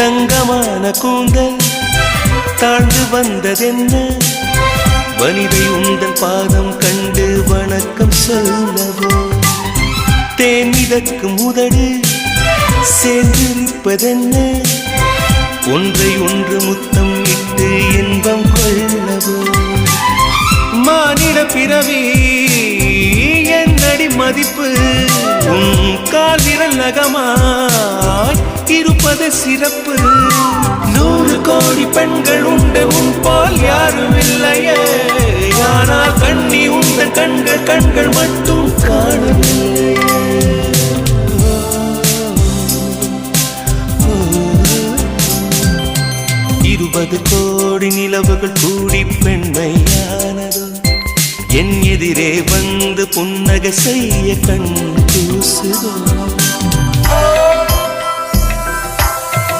தங்கமான கூந்தல். தாழ்ந்து வந்ததென்ன? வனிதை உந்தன் பாதம் கண்டு வணக்கம் சொல்லவோ? தேன் மிதக்கும் உதடு சேர்ந்திருப்பதென்ன? ஒன்றை ஒன்று முத்தம் இட்டு இன்பம் கொள்ளவோ? மானிட பிறவி என்னடி மதிப்பு? உன் கால் விரல் இருப்பது சிறப்பு. நூறு கோடி பெண்கள் உண்டு உன் பால் யாரும் இல்லையே. ஆனால் கண்ணி உண்ட கண்கள் கண்கள் மட்டும் காணவில்லை. இருபது கோடி நிலவுகள் கூடி பெண்மையானதோ. என் எதிரே வந்து புன்னகை செய்ய கண் கூசுதோ